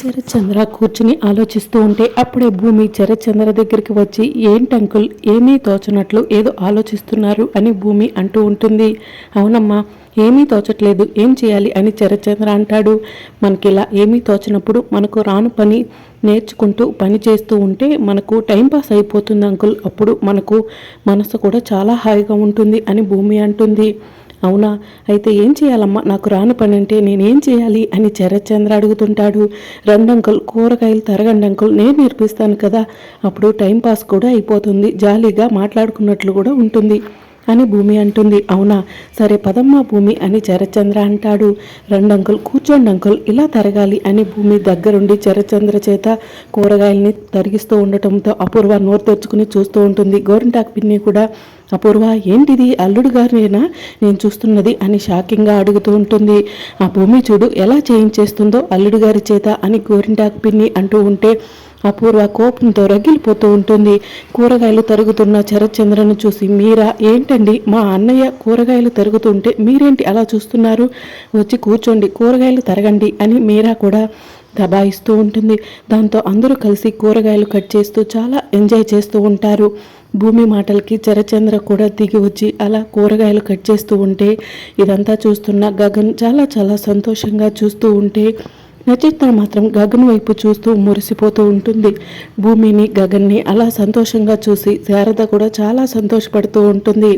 చరచంద్ర కూర్చుని ఆలోచిస్తూ ఉంటే అప్పుడే భూమి చరచంద్ర దగ్గరికి వచ్చి ఏంటి అంకుల్ ఏమీ తోచనట్లు ఏదో ఆలోచిస్తున్నారు అని భూమి అంటూ ఉంటుంది. అవునమ్మా ఏమీ తోచట్లేదు ఏం చేయాలి అని చరచంద్ర అంటాడు. మనకి ఇలా ఏమీ తోచినప్పుడు మనకు రాను పని నేర్చుకుంటూ పని చేస్తూ ఉంటే మనకు టైంపాస్ అయిపోతుంది అంకుల్. అప్పుడు మనకు మనసు కూడా చాలా హాయిగా ఉంటుంది అని భూమి అంటుంది. అవునా? అయితే ఏం చేయాలమ్మా? నాకు రాని పని అంటే నేనేం చేయాలి అని చరచంద్ర అడుగుతుంటాడు. రెండు అంకుల్ కూరగాయలు తరగండి అంకుల్ నేను నేర్పిస్తాను కదా. అప్పుడు టైంపాస్ కూడా అయిపోతుంది. జాలీగా మాట్లాడుకున్నట్లు కూడా ఉంటుంది. అని భూమి అంటుంది. అవునా? సరే పదమ్మ భూమి అని చరచంద్ర అంటాడు. రెండు అంకుల్ కూర్చోండి అంకుల్ ఇలా తరగాలి అని భూమి దగ్గరుండి చరచంద్ర చేత కూరగాయల్ని తరిగిస్తూ ఉండటంతో అపూర్వ నోరు తెరుచుకుని చూస్తూ ఉంటుంది. గోరింటాకు పిన్ని కూడా అపూర్వ ఏంటిది? అల్లుడు గారినేనా? నేను చూస్తున్నది అని షాకింగ్గా అడుగుతూ ఉంటుంది. ఆ భూమి చూడు ఎలా చేయించేస్తుందో అల్లుడు గారి చేత అని గోరింటాకు పిన్ని అంటూ ఉంటే అపూర్వ కోపంతో రగిలిపోతూ ఉంటుంది. కూరగాయలు తరుగుతున్న చరచంద్రను చూసి మీరా ఏంటండి? మా అన్నయ్య కూరగాయలు తరుగుతుంటే మీరేంటి అలా చూస్తున్నారు? వచ్చి కూర్చోండి కూరగాయలు తరగండి అని మీరా కూడా దబాయిస్తూ ఉంటుంది. దాంతో అందరూ కలిసి కూరగాయలు కట్ చేస్తూ చాలా ఎంజాయ్ చేస్తూ ఉంటారు. భూమి మాటలకి చరచంద్ర కూడా దిగి వచ్చి అలా కూరగాయలు కట్ చేస్తూ ఉంటే ఇదంతా చూస్తున్న గగన్ చాలా చాలా సంతోషంగా చూస్తూ ఉంటే నచిత్ర మాత్రం గగన్ వైపు చూస్తూ మురిసిపోతూ ఉంటుంది. భూమిని గగన్ని అలా సంతోషంగా చూసి శారద కూడా చాలా సంతోషపడుతూ ఉంటుంది.